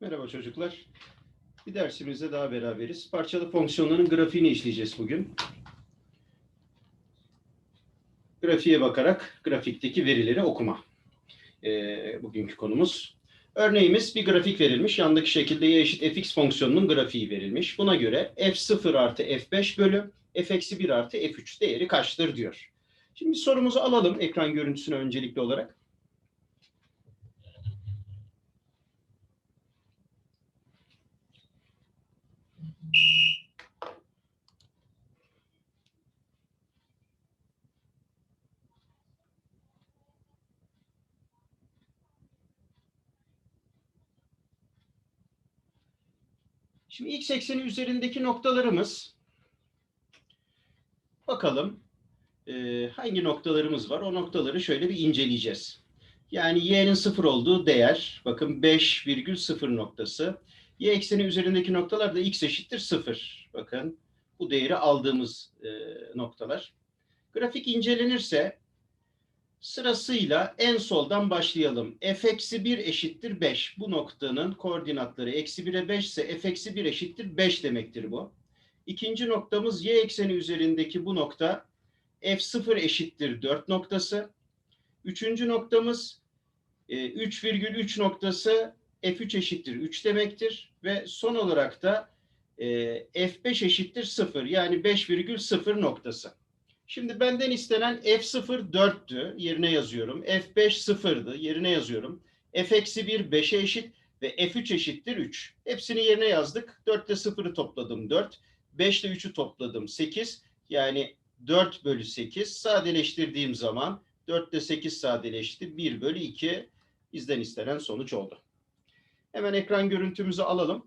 Merhaba çocuklar. Bir dersimizde daha beraberiz. Parçalı fonksiyonların grafiğini işleyeceğiz bugün. Grafiğe bakarak grafikteki verileri okuma. Ee, bugünkü konumuz. Örneğimiz bir grafik verilmiş. Yandaki şekilde y eşit fx fonksiyonunun grafiği verilmiş. Buna göre f0 artı f5 bölü f eksi 1 artı f3 değeri kaçtır diyor. Şimdi sorumuzu alalım ekran görüntüsüne öncelikli olarak. Şimdi x ekseni üzerindeki noktalarımız bakalım e, hangi noktalarımız var? O noktaları şöyle bir inceleyeceğiz. Yani y'nin sıfır olduğu değer bakın 5,0 noktası. Y ekseni üzerindeki noktalar da x eşittir 0. Bakın bu değeri aldığımız e, noktalar. Grafik incelenirse Sırasıyla en soldan başlayalım. f eksi 1 eşittir 5. Bu noktanın koordinatları eksi 1'e 5 ise f eksi 1 eşittir 5 demektir bu. İkinci noktamız y ekseni üzerindeki bu nokta f0 eşittir 4 noktası. Üçüncü noktamız 3,3 noktası f3 eşittir 3 demektir. Ve son olarak da e, f5 eşittir 0 yani 5,0 noktası. Şimdi benden istenen F0 4'tü. Yerine yazıyorum. F5 0'dı. Yerine yazıyorum. F eksi 1 5'e eşit ve F3 eşittir 3. Hepsini yerine yazdık. 4 ile 0'ı topladım 4. 5 ile 3'ü topladım 8. Yani 4 bölü 8. Sadeleştirdiğim zaman 4 ile 8 sadeleşti. 1 bölü 2 bizden istenen sonuç oldu. Hemen ekran görüntümüzü alalım.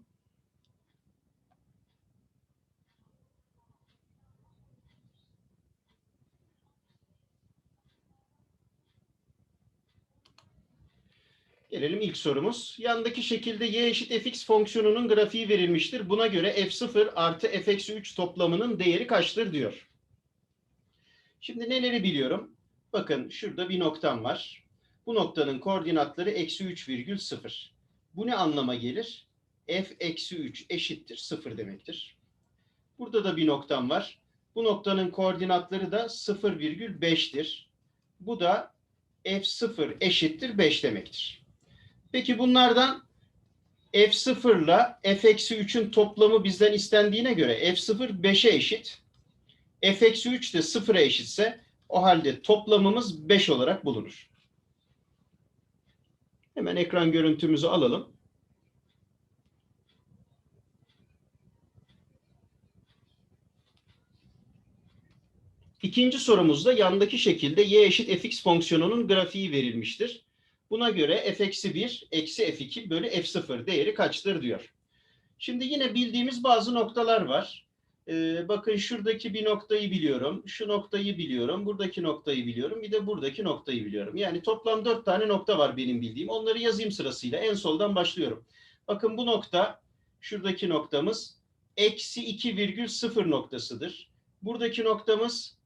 Gelelim ilk sorumuz. Yandaki şekilde y eşit fx fonksiyonunun grafiği verilmiştir. Buna göre f0 artı f eksi 3 toplamının değeri kaçtır diyor. Şimdi neleri biliyorum? Bakın şurada bir noktam var. Bu noktanın koordinatları eksi 3 virgül 0. Bu ne anlama gelir? f eksi 3 eşittir 0 demektir. Burada da bir noktam var. Bu noktanın koordinatları da 0 virgül 5'tir. Bu da f0 eşittir 5 demektir. Peki bunlardan f0 ile f-3'ün toplamı bizden istendiğine göre f0 5'e eşit. f-3 de 0'a eşitse o halde toplamımız 5 olarak bulunur. Hemen ekran görüntümüzü alalım. İkinci sorumuzda yandaki şekilde y eşit fx fonksiyonunun grafiği verilmiştir. Buna göre f eksi 1 eksi f2 bölü f0 değeri kaçtır diyor. Şimdi yine bildiğimiz bazı noktalar var. Ee, bakın şuradaki bir noktayı biliyorum. Şu noktayı biliyorum. Buradaki noktayı biliyorum. Bir de buradaki noktayı biliyorum. Yani toplam dört tane nokta var benim bildiğim. Onları yazayım sırasıyla. En soldan başlıyorum. Bakın bu nokta şuradaki noktamız eksi 2 virgül 0 noktasıdır. Buradaki noktamız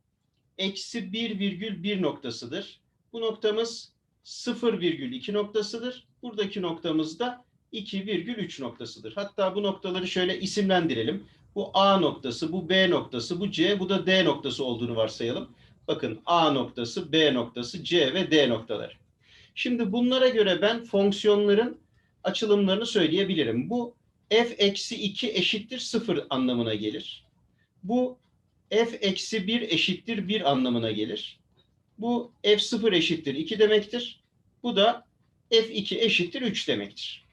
eksi 1 virgül 1 noktasıdır. Bu noktamız 0,2 noktasıdır. Buradaki noktamız da 2,3 noktasıdır. Hatta bu noktaları şöyle isimlendirelim. Bu A noktası, bu B noktası, bu C, bu da D noktası olduğunu varsayalım. Bakın A noktası, B noktası, C ve D noktaları. Şimdi bunlara göre ben fonksiyonların açılımlarını söyleyebilirim. Bu f eksi 2 eşittir 0 anlamına gelir. Bu f eksi 1 eşittir 1 anlamına gelir. Bu f0 eşittir 2 demektir. Bu da f2 eşittir 3 demektir.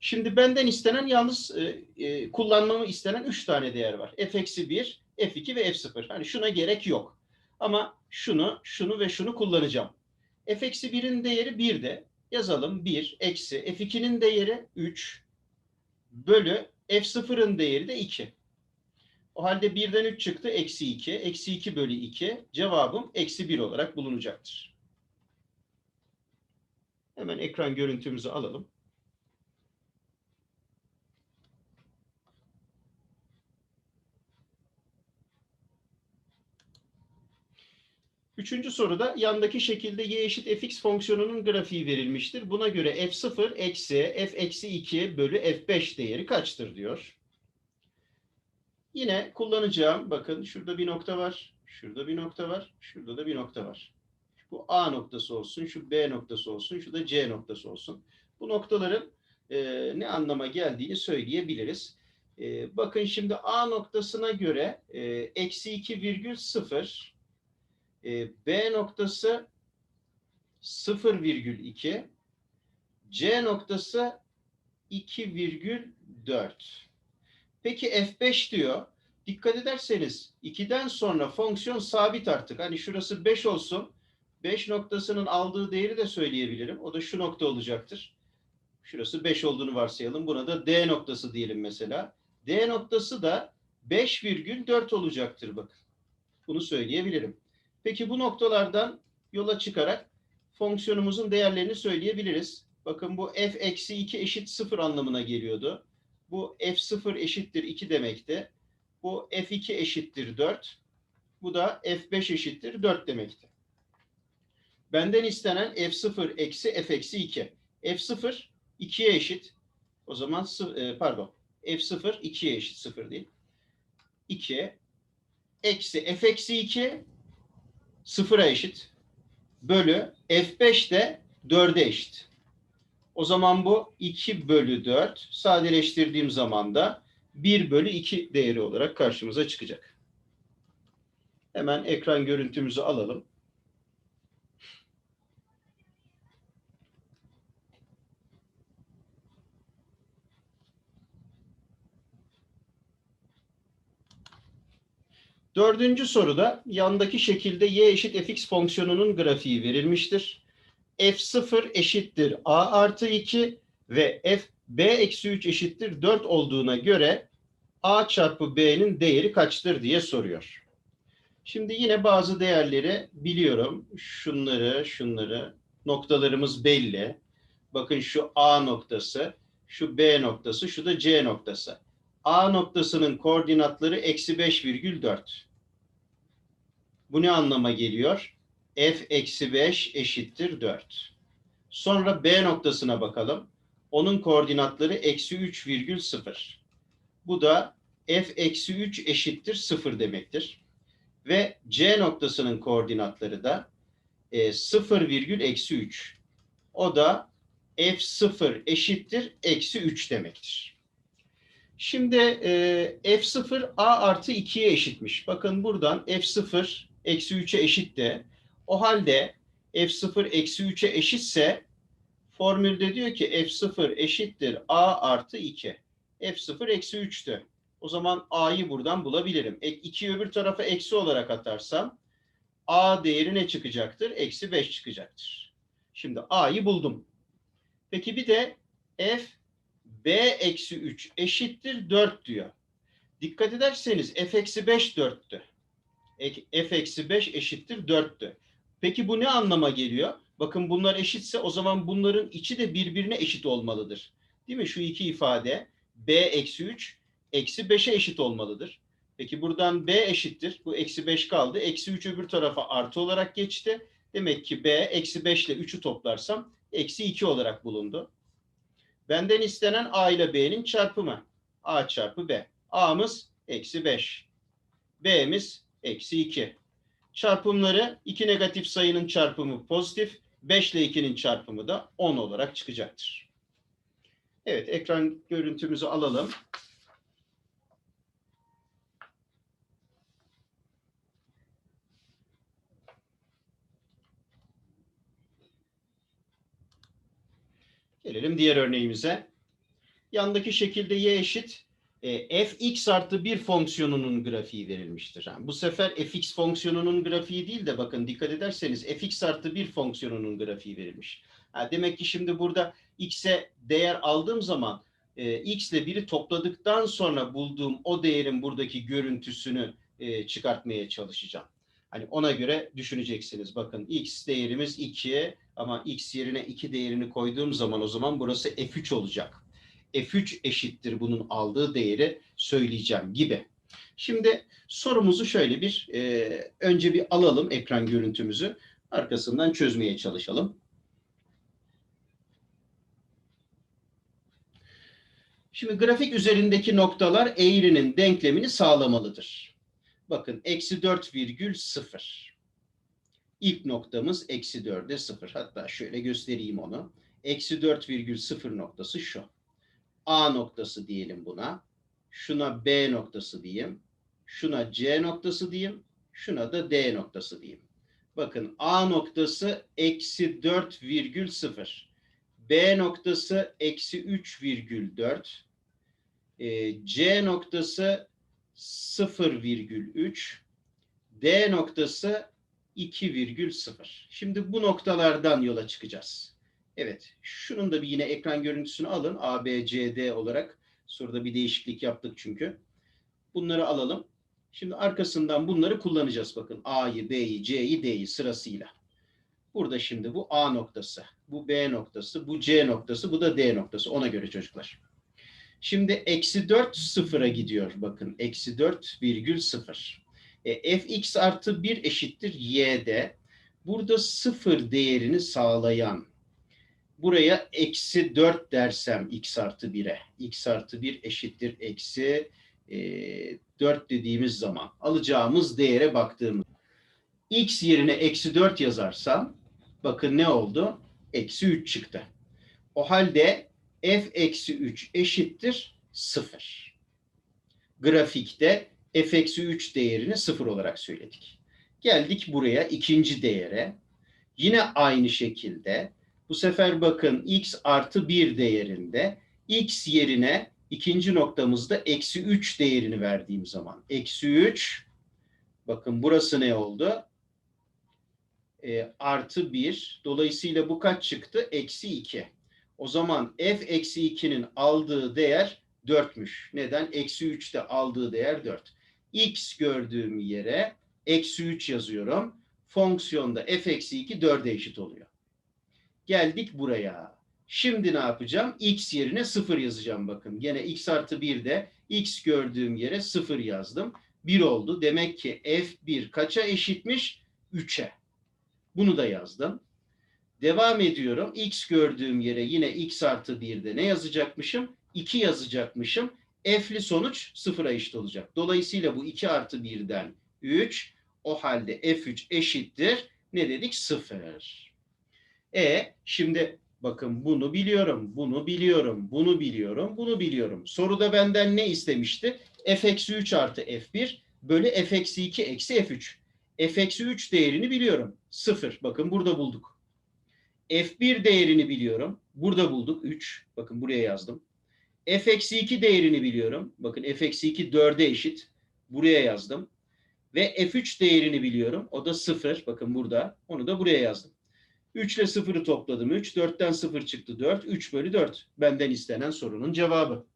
Şimdi benden istenen yalnız e, e, kullanmamı istenen 3 tane değer var. f eksi 1, f2 ve f0. Hani şuna gerek yok. Ama şunu, şunu ve şunu kullanacağım. f eksi 1'in değeri 1 de yazalım 1 eksi f2'nin değeri 3 bölü f0'ın değeri de 2. O halde 1'den 3 çıktı. Eksi 2. Eksi 2 bölü 2. Cevabım eksi 1 olarak bulunacaktır. Hemen ekran görüntümüzü alalım. Üçüncü soruda yandaki şekilde y eşit fx fonksiyonunun grafiği verilmiştir. Buna göre f0 eksi f eksi 2 bölü f5 değeri kaçtır diyor. Yine kullanacağım. Bakın şurada bir nokta var. Şurada bir nokta var. Şurada da bir nokta var. Bu A noktası olsun, şu B noktası olsun, şu da C noktası olsun. Bu noktaların e, ne anlama geldiğini söyleyebiliriz. E, bakın şimdi A noktasına göre e, eksi 2 virgül 0, e, B noktası 0,2, C noktası 2,4. Peki F5 diyor. Dikkat ederseniz 2'den sonra fonksiyon sabit artık. Hani şurası 5 olsun. 5 noktasının aldığı değeri de söyleyebilirim. O da şu nokta olacaktır. Şurası 5 olduğunu varsayalım. Buna da D noktası diyelim mesela. D noktası da 5,4 olacaktır bakın. Bunu söyleyebilirim. Peki bu noktalardan yola çıkarak fonksiyonumuzun değerlerini söyleyebiliriz. Bakın bu f eksi 2 eşit 0 anlamına geliyordu. Bu f0 eşittir 2 demekti. Bu f2 eşittir 4. Bu da f5 eşittir 4 demekti. Benden istenen f0 eksi f eksi 2. f0 2'ye eşit. O zaman e, pardon f0 2'ye eşit 0 değil. 2 eksi f eksi 2 0'a eşit. Bölü f5 de 4'e eşit. O zaman bu 2 bölü 4 sadeleştirdiğim zaman da 1 bölü 2 değeri olarak karşımıza çıkacak. Hemen ekran görüntümüzü alalım. Dördüncü soruda yandaki şekilde y eşit fx fonksiyonunun grafiği verilmiştir. F0 eşittir a artı 2 ve f b eksi 3 eşittir 4 olduğuna göre a çarpı b'nin değeri kaçtır diye soruyor. Şimdi yine bazı değerleri biliyorum. Şunları, şunları, noktalarımız belli. Bakın şu a noktası, şu b noktası, şu da c noktası. A noktasının koordinatları eksi 5,4. Bu ne anlama geliyor? F eksi 5 eşittir 4. Sonra B noktasına bakalım. Onun koordinatları eksi 3,0. Bu da F eksi 3 eşittir 0 demektir. Ve C noktasının koordinatları da e, 0 virgül eksi 3. O da F0 eşittir eksi 3 demektir. Şimdi e, F0 A artı 2'ye eşitmiş. Bakın buradan F0 eksi 3'e eşit de. O halde F0 eksi 3'e eşitse formülde diyor ki F0 eşittir A artı 2. F0 eksi 3'tü. O zaman A'yı buradan bulabilirim. 2'yi öbür tarafa eksi olarak atarsam A değeri ne çıkacaktır? Eksi 5 çıkacaktır. Şimdi A'yı buldum. Peki bir de F b eksi 3 eşittir 4 diyor. Dikkat ederseniz f eksi 5 4'tü. f eksi 5 eşittir 4'tü. Peki bu ne anlama geliyor? Bakın bunlar eşitse o zaman bunların içi de birbirine eşit olmalıdır. Değil mi? Şu iki ifade b eksi 3 eksi 5'e eşit olmalıdır. Peki buradan b eşittir. Bu eksi 5 kaldı. Eksi 3 öbür tarafa artı olarak geçti. Demek ki b eksi 5 ile 3'ü toplarsam eksi 2 olarak bulundu. Benden istenen A ile B'nin çarpımı. A çarpı B. A'mız eksi 5. B'miz eksi 2. Çarpımları iki negatif sayının çarpımı pozitif. 5 ile 2'nin çarpımı da 10 olarak çıkacaktır. Evet ekran görüntümüzü alalım. Gelelim diğer örneğimize. Yandaki şekilde y eşit e, fx artı bir fonksiyonunun grafiği verilmiştir. Yani bu sefer fx fonksiyonunun grafiği değil de bakın dikkat ederseniz fx artı bir fonksiyonunun grafiği verilmiş. Ha, demek ki şimdi burada x'e değer aldığım zaman e, x ile biri topladıktan sonra bulduğum o değerin buradaki görüntüsünü e, çıkartmaya çalışacağım. Hani ona göre düşüneceksiniz. Bakın x değerimiz 2 ama x yerine 2 değerini koyduğum zaman o zaman burası f3 olacak. F3 eşittir bunun aldığı değeri söyleyeceğim gibi. Şimdi sorumuzu şöyle bir e, önce bir alalım ekran görüntümüzü. Arkasından çözmeye çalışalım. Şimdi grafik üzerindeki noktalar eğrinin denklemini sağlamalıdır. Bakın eksi 4 virgül 0. İlk noktamız eksi 4'e 0. Hatta şöyle göstereyim onu. Eksi 4 virgül 0 noktası şu. A noktası diyelim buna. Şuna B noktası diyeyim. Şuna C noktası diyeyim. Şuna da D noktası diyeyim. Bakın A noktası eksi 4 virgül 0. B noktası eksi 3 virgül 4. E, C noktası 0 virgül 3. D noktası 2 virgül 0. Şimdi bu noktalardan yola çıkacağız. Evet, şunun da bir yine ekran görüntüsünü alın. A, B, C, D olarak. Soruda bir değişiklik yaptık çünkü. Bunları alalım. Şimdi arkasından bunları kullanacağız. Bakın A'yı, B'yi, C'yi, D'yi sırasıyla. Burada şimdi bu A noktası, bu B noktası, bu C noktası, bu da D noktası. Ona göre çocuklar. Şimdi eksi 4 sıfıra gidiyor. Bakın eksi 4 virgül 0. E, fx artı 1 eşittir y'de. Burada sıfır değerini sağlayan buraya eksi 4 dersem x artı 1'e. x artı 1 eşittir eksi e, 4 dediğimiz zaman alacağımız değere baktığımız x yerine eksi 4 yazarsam bakın ne oldu? Eksi 3 çıktı. O halde f eksi 3 eşittir 0. Grafikte f eksi 3 değerini 0 olarak söyledik. Geldik buraya ikinci değere. Yine aynı şekilde bu sefer bakın x artı 1 değerinde x yerine ikinci noktamızda eksi 3 değerini verdiğim zaman. Eksi 3 bakın burası ne oldu? E, artı 1. Dolayısıyla bu kaç çıktı? Eksi 2. O zaman f eksi 2'nin aldığı değer 4'müş. Neden? Eksi 3'te aldığı değer 4. x gördüğüm yere eksi 3 yazıyorum. Fonksiyonda f eksi 2 4'e eşit oluyor. Geldik buraya. Şimdi ne yapacağım? x yerine 0 yazacağım bakın. Gene x artı 1'de x gördüğüm yere 0 yazdım. 1 oldu. Demek ki f1 kaça eşitmiş? 3'e. Bunu da yazdım. Devam ediyorum. X gördüğüm yere yine x artı 1'de ne yazacakmışım? 2 yazacakmışım. F'li sonuç sıfıra eşit olacak. Dolayısıyla bu 2 artı 1'den 3. O halde F3 eşittir. Ne dedik? 0. E şimdi bakın bunu biliyorum, bunu biliyorum, bunu biliyorum, bunu biliyorum. Soruda benden ne istemişti? F eksi 3 artı F1 bölü F eksi 2 eksi F3. F eksi 3 değerini biliyorum. 0. Bakın burada bulduk. F1 değerini biliyorum. Burada bulduk 3. Bakın buraya yazdım. F eksi 2 değerini biliyorum. Bakın F eksi 2 4'e eşit. Buraya yazdım. Ve F3 değerini biliyorum. O da 0. Bakın burada. Onu da buraya yazdım. 3 ile 0'ı topladım. 3. 4'ten 0 çıktı 4. 3 bölü 4. Benden istenen sorunun cevabı.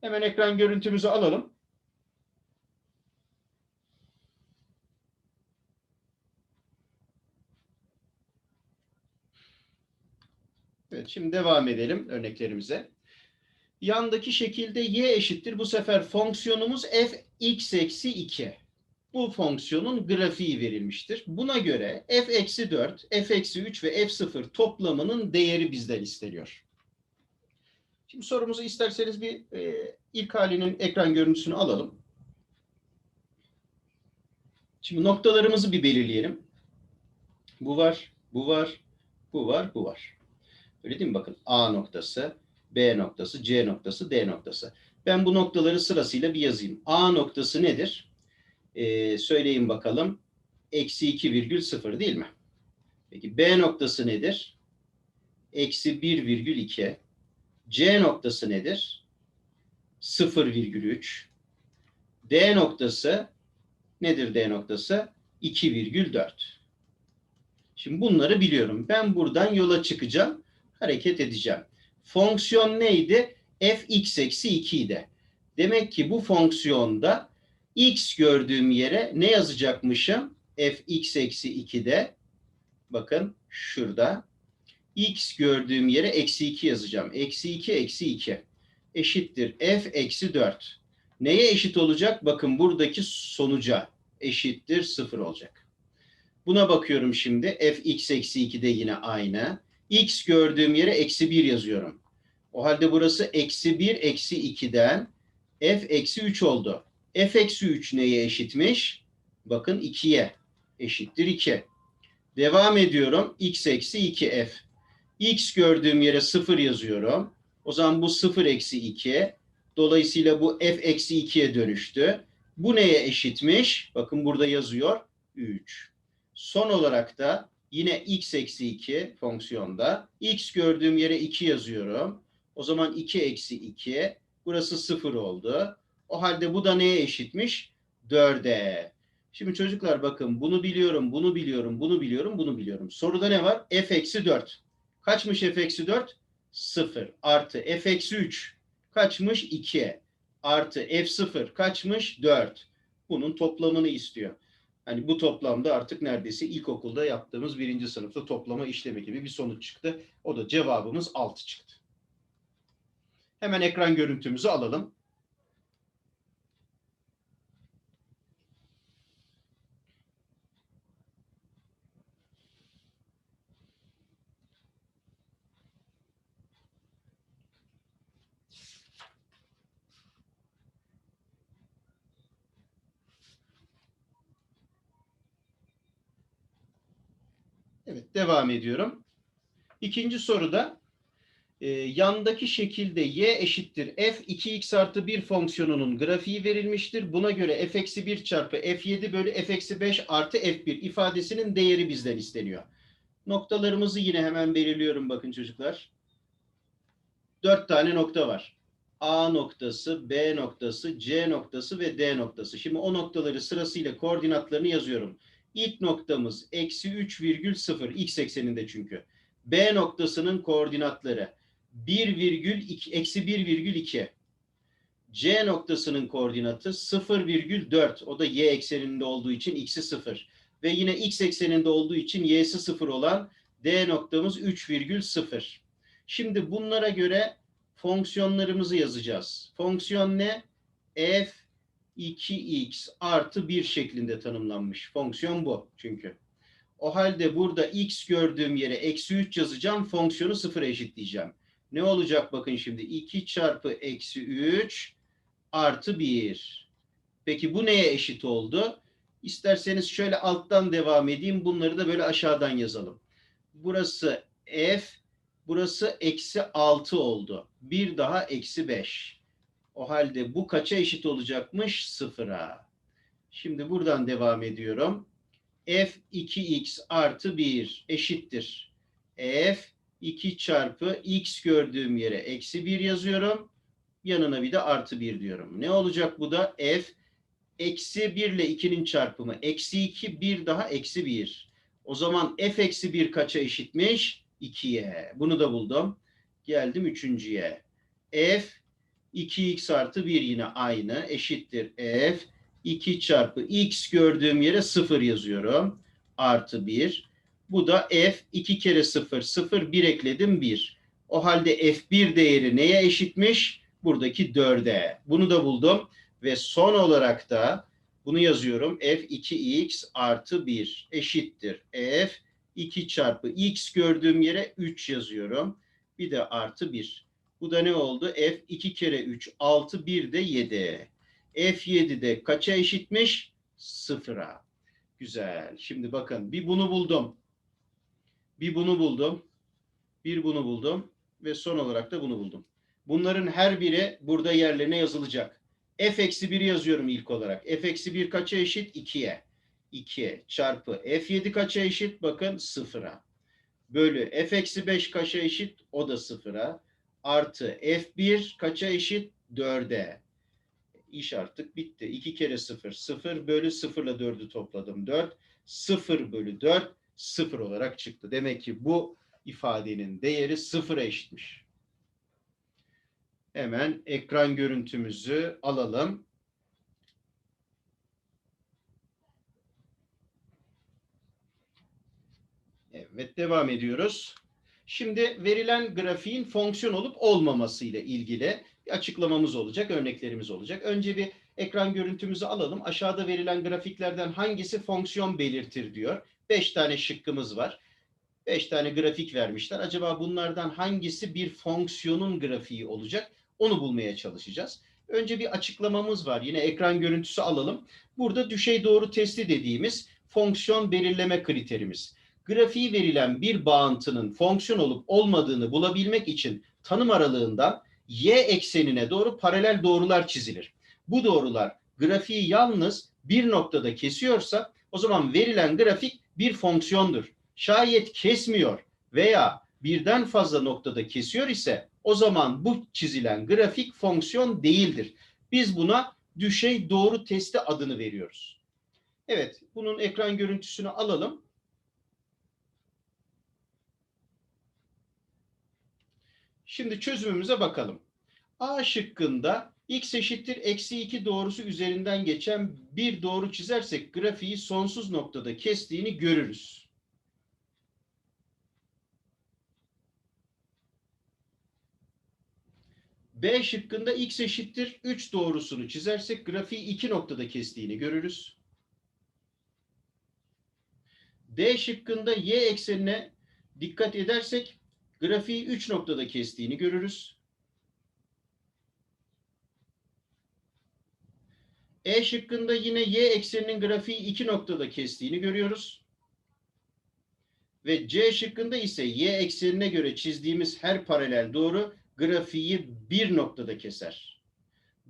Hemen ekran görüntümüzü alalım. Evet, şimdi devam edelim örneklerimize. Yandaki şekilde y eşittir. Bu sefer fonksiyonumuz f x eksi 2. Bu fonksiyonun grafiği verilmiştir. Buna göre f eksi 4, f eksi 3 ve f 0 toplamının değeri bizden isteniyor. Şimdi sorumuzu isterseniz bir e, ilk halinin ekran görüntüsünü alalım. Şimdi noktalarımızı bir belirleyelim. Bu var, bu var, bu var, bu var. Öyle değil mi? Bakın A noktası, B noktası, C noktası, D noktası. Ben bu noktaları sırasıyla bir yazayım. A noktası nedir? Ee, söyleyin bakalım. Eksi 2 virgül 0 değil mi? Peki B noktası nedir? Eksi 1 virgül 2. C noktası nedir? 0 virgül 3. D noktası nedir D noktası? 2 virgül 4. Şimdi bunları biliyorum. Ben buradan yola çıkacağım hareket edeceğim. Fonksiyon neydi? fx eksi 2 idi. Demek ki bu fonksiyonda x gördüğüm yere ne yazacakmışım? fx eksi 2'de bakın şurada x gördüğüm yere eksi 2 yazacağım. Eksi 2 eksi 2 eşittir f eksi 4. Neye eşit olacak? Bakın buradaki sonuca eşittir sıfır olacak. Buna bakıyorum şimdi. fx eksi 2 de yine aynı. x gördüğüm yere eksi 1 yazıyorum. O halde burası eksi 1 eksi 2'den f eksi 3 oldu. F eksi 3 neye eşitmiş? Bakın 2'ye eşittir 2. Devam ediyorum. x eksi 2f. x gördüğüm yere 0 yazıyorum. O zaman bu 0 eksi 2. Dolayısıyla bu f eksi 2'ye dönüştü. Bu neye eşitmiş? Bakın burada yazıyor 3. Son olarak da yine x eksi 2 fonksiyonda x gördüğüm yere 2 yazıyorum. O zaman 2 eksi 2 burası 0 oldu. O halde bu da neye eşitmiş? 4'e. Şimdi çocuklar bakın bunu biliyorum, bunu biliyorum, bunu biliyorum, bunu biliyorum. Soruda ne var? f eksi 4. Kaçmış f eksi 4? 0 artı f eksi 3 kaçmış? 2. Artı f0 kaçmış? 4. Bunun toplamını istiyor. Hani bu toplamda artık neredeyse ilkokulda yaptığımız birinci sınıfta toplama işlemi gibi bir sonuç çıktı. O da cevabımız 6 çıktı. Hemen ekran görüntümüzü alalım. Evet, devam ediyorum. İkinci soruda e, yandaki şekilde y eşittir f 2x artı 1 fonksiyonunun grafiği verilmiştir. Buna göre f eksi 1 çarpı f7 bölü f eksi 5 artı f1 ifadesinin değeri bizden isteniyor. Noktalarımızı yine hemen belirliyorum bakın çocuklar. Dört tane nokta var. A noktası, B noktası, C noktası ve D noktası. Şimdi o noktaları sırasıyla koordinatlarını yazıyorum. İlk noktamız eksi 3 virgül 0 x ekseninde çünkü. B noktasının koordinatları 1 virgül 2, eksi 1 virgül 2. C noktasının koordinatı 0 virgül 4. O da y ekseninde olduğu için x'i 0. Ve yine x ekseninde olduğu için y'si 0 olan D noktamız 3 virgül 0. Şimdi bunlara göre fonksiyonlarımızı yazacağız. Fonksiyon ne? f 2x artı 1 şeklinde tanımlanmış. Fonksiyon bu çünkü. O halde burada x gördüğüm yere eksi 3 yazacağım. Fonksiyonu sıfıra eşitleyeceğim. Ne olacak bakın şimdi. 2 çarpı eksi 3 artı 1. Peki bu neye eşit oldu? İsterseniz şöyle alttan devam edeyim. Bunları da böyle aşağıdan yazalım. Burası f. Burası eksi 6 oldu. Bir daha eksi 5. O halde bu kaça eşit olacakmış? Sıfıra. Şimdi buradan devam ediyorum. f 2x artı 1 eşittir. f 2 çarpı x gördüğüm yere eksi 1 yazıyorum. Yanına bir de artı 1 diyorum. Ne olacak bu da? f eksi 1 ile 2'nin çarpımı. Eksi 2 bir daha eksi 1. O zaman f eksi 1 kaça eşitmiş? 2'ye. Bunu da buldum. Geldim üçüncüye. f 2x artı 1 yine aynı eşittir f 2 çarpı x gördüğüm yere 0 yazıyorum. Artı 1. Bu da f 2 kere 0 0 1 ekledim 1. O halde f1 değeri neye eşitmiş? Buradaki 4'e. Bunu da buldum. Ve son olarak da bunu yazıyorum. f 2x artı 1 eşittir. f 2 çarpı x gördüğüm yere 3 yazıyorum. Bir de artı 1. Bu da ne oldu? F 2 kere 3 6 1 de 7. F7 de kaça eşitmiş? Sıfıra. Güzel. Şimdi bakın bir bunu buldum. Bir bunu buldum. Bir bunu buldum. Ve son olarak da bunu buldum. Bunların her biri burada yerlerine yazılacak. F eksi 1 yazıyorum ilk olarak. F eksi 1 kaça eşit? 2'ye. 2 çarpı F7 kaça eşit? Bakın sıfıra. Bölü F eksi 5 kaça eşit? O da sıfıra artı F1 kaça eşit? 4'e. İş artık bitti. 2 kere 0. 0 bölü 0 ile 4'ü topladım. 4. 0 bölü 4 0 olarak çıktı. Demek ki bu ifadenin değeri 0'a eşitmiş. Hemen ekran görüntümüzü alalım. Evet devam ediyoruz. Şimdi verilen grafiğin fonksiyon olup olmaması ile ilgili bir açıklamamız olacak, örneklerimiz olacak. Önce bir ekran görüntümüzü alalım. Aşağıda verilen grafiklerden hangisi fonksiyon belirtir diyor. Beş tane şıkkımız var. Beş tane grafik vermişler. Acaba bunlardan hangisi bir fonksiyonun grafiği olacak? Onu bulmaya çalışacağız. Önce bir açıklamamız var. Yine ekran görüntüsü alalım. Burada düşey doğru testi dediğimiz fonksiyon belirleme kriterimiz. Grafiği verilen bir bağıntının fonksiyon olup olmadığını bulabilmek için tanım aralığından y eksenine doğru paralel doğrular çizilir. Bu doğrular grafiği yalnız bir noktada kesiyorsa o zaman verilen grafik bir fonksiyondur. Şayet kesmiyor veya birden fazla noktada kesiyor ise o zaman bu çizilen grafik fonksiyon değildir. Biz buna düşey doğru testi adını veriyoruz. Evet, bunun ekran görüntüsünü alalım. Şimdi çözümümüze bakalım. A şıkkında x eşittir eksi 2 doğrusu üzerinden geçen bir doğru çizersek grafiği sonsuz noktada kestiğini görürüz. B şıkkında x eşittir 3 doğrusunu çizersek grafiği 2 noktada kestiğini görürüz. D şıkkında y eksenine dikkat edersek grafiği 3 noktada kestiğini görürüz. E şıkkında yine y ekseninin grafiği 2 noktada kestiğini görüyoruz. Ve C şıkkında ise y eksenine göre çizdiğimiz her paralel doğru grafiği bir noktada keser.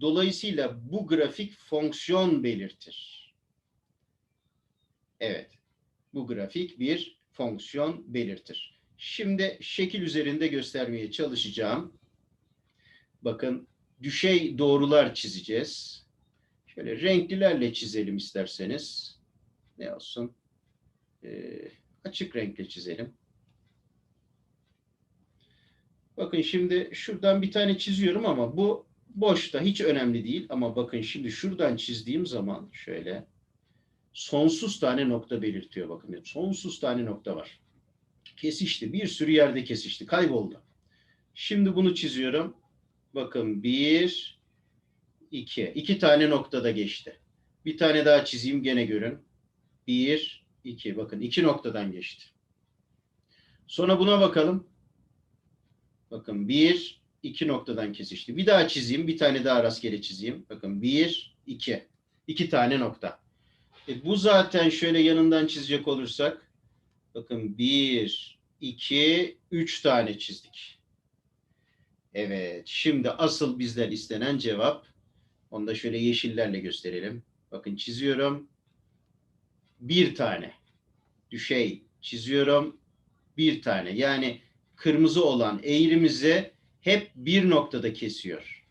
Dolayısıyla bu grafik fonksiyon belirtir. Evet, bu grafik bir fonksiyon belirtir. Şimdi şekil üzerinde göstermeye çalışacağım. Bakın düşey doğrular çizeceğiz. Şöyle renklilerle çizelim isterseniz. Ne olsun? Ee, açık renkle çizelim. Bakın şimdi şuradan bir tane çiziyorum ama bu boşta hiç önemli değil. Ama bakın şimdi şuradan çizdiğim zaman şöyle sonsuz tane nokta belirtiyor. Bakın sonsuz tane nokta var. Kesişti. Bir sürü yerde kesişti. Kayboldu. Şimdi bunu çiziyorum. Bakın bir, iki. İki tane noktada geçti. Bir tane daha çizeyim gene görün. Bir, iki. Bakın iki noktadan geçti. Sonra buna bakalım. Bakın bir, iki noktadan kesişti. Bir daha çizeyim. Bir tane daha rastgele çizeyim. Bakın bir, iki. İki tane nokta. E bu zaten şöyle yanından çizecek olursak bakın bir, iki, üç tane çizdik. Evet. Şimdi asıl bizden istenen cevap onu da şöyle yeşillerle gösterelim. Bakın çiziyorum. Bir tane. Düşey çiziyorum. Bir tane. Yani kırmızı olan eğrimizi hep bir noktada kesiyor.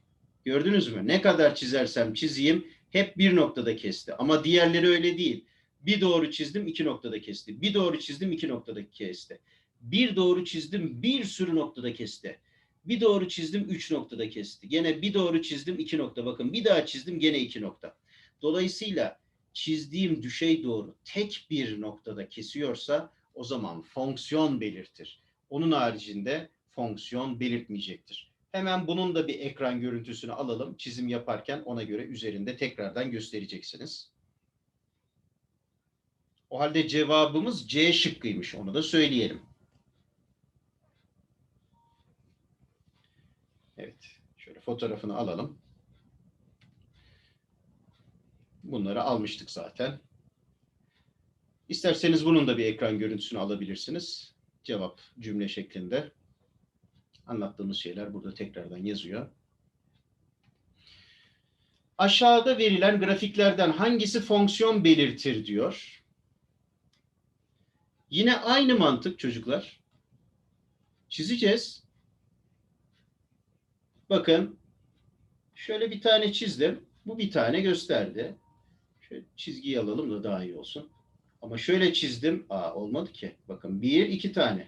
Gördünüz mü? Ne kadar çizersem çizeyim hep bir noktada kesti. Ama diğerleri öyle değil. Bir doğru çizdim iki noktada kesti. Bir doğru çizdim iki noktada kesti. Bir doğru çizdim bir sürü noktada kesti. Bir doğru çizdim üç noktada kesti. Gene bir doğru çizdim iki nokta. Bakın bir daha çizdim gene iki nokta. Dolayısıyla çizdiğim düşey doğru tek bir noktada kesiyorsa o zaman fonksiyon belirtir. Onun haricinde fonksiyon belirtmeyecektir. Hemen bunun da bir ekran görüntüsünü alalım. Çizim yaparken ona göre üzerinde tekrardan göstereceksiniz. O halde cevabımız C şıkkıymış. Onu da söyleyelim. Evet. Şöyle fotoğrafını alalım. Bunları almıştık zaten. İsterseniz bunun da bir ekran görüntüsünü alabilirsiniz. Cevap cümle şeklinde. Anlattığımız şeyler burada tekrardan yazıyor. Aşağıda verilen grafiklerden hangisi fonksiyon belirtir diyor. Yine aynı mantık çocuklar. Çizeceğiz. Bakın şöyle bir tane çizdim. Bu bir tane gösterdi. Şöyle çizgiyi alalım da daha iyi olsun. Ama şöyle çizdim. Aa olmadı ki. Bakın bir, iki tane.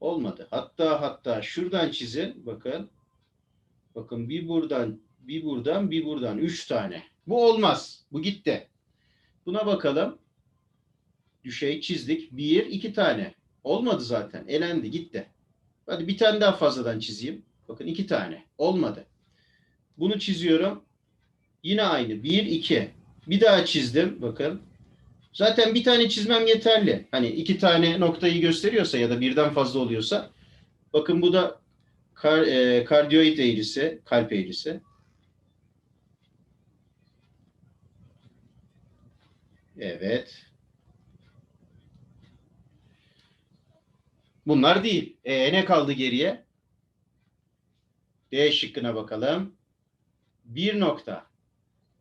Olmadı. Hatta hatta şuradan çizin. Bakın. Bakın bir buradan, bir buradan, bir buradan. Üç tane. Bu olmaz. Bu gitti. Buna bakalım. Düşey çizdik. Bir, iki tane. Olmadı zaten. Elendi gitti. Hadi bir tane daha fazladan çizeyim. Bakın iki tane. Olmadı. Bunu çiziyorum. Yine aynı. Bir, iki. Bir daha çizdim. Bakın. Zaten bir tane çizmem yeterli. Hani iki tane noktayı gösteriyorsa ya da birden fazla oluyorsa. Bakın bu da kar, e, kardiyoid eğrisi, kalp eğrisi. Evet. Bunlar değil. E, ne kaldı geriye? D şıkkına bakalım. Bir nokta.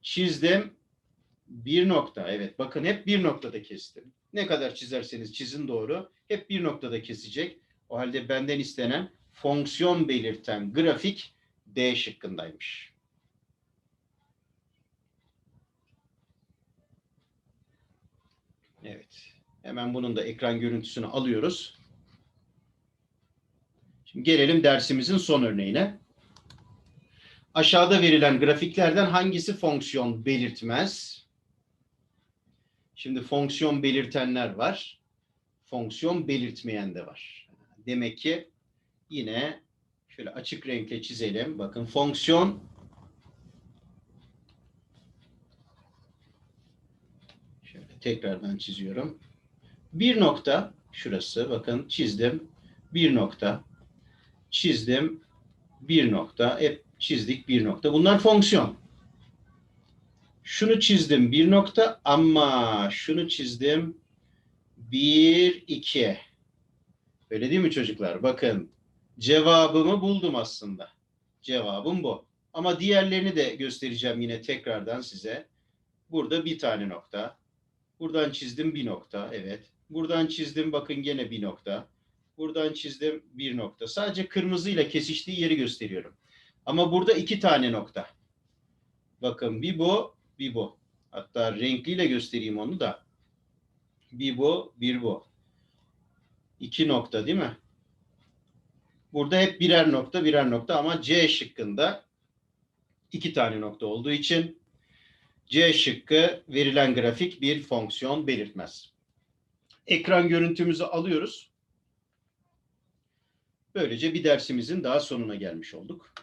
Çizdim. Bir nokta. Evet bakın hep bir noktada kestim. Ne kadar çizerseniz çizin doğru. Hep bir noktada kesecek. O halde benden istenen fonksiyon belirten grafik D şıkkındaymış. Evet. Hemen bunun da ekran görüntüsünü alıyoruz. Şimdi gelelim dersimizin son örneğine. Aşağıda verilen grafiklerden hangisi fonksiyon belirtmez? Şimdi fonksiyon belirtenler var. Fonksiyon belirtmeyen de var. Demek ki yine şöyle açık renkle çizelim. Bakın fonksiyon şöyle tekrardan çiziyorum. Bir nokta şurası bakın çizdim. Bir nokta çizdim. Bir nokta hep çizdik bir nokta. Bunlar fonksiyon. Şunu çizdim bir nokta ama şunu çizdim bir iki. Öyle değil mi çocuklar? Bakın cevabımı buldum aslında. Cevabım bu. Ama diğerlerini de göstereceğim yine tekrardan size. Burada bir tane nokta. Buradan çizdim bir nokta. Evet. Buradan çizdim bakın gene bir nokta. Buradan çizdim bir nokta. Sadece kırmızıyla kesiştiği yeri gösteriyorum. Ama burada iki tane nokta. Bakın bir bu, bir bu. Hatta renkliyle göstereyim onu da. Bir bu, bir bu. İki nokta değil mi? Burada hep birer nokta, birer nokta ama C şıkkında iki tane nokta olduğu için C şıkkı verilen grafik bir fonksiyon belirtmez. Ekran görüntümüzü alıyoruz. Böylece bir dersimizin daha sonuna gelmiş olduk.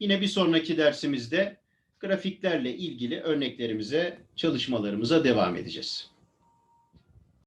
Yine bir sonraki dersimizde grafiklerle ilgili örneklerimize, çalışmalarımıza devam edeceğiz.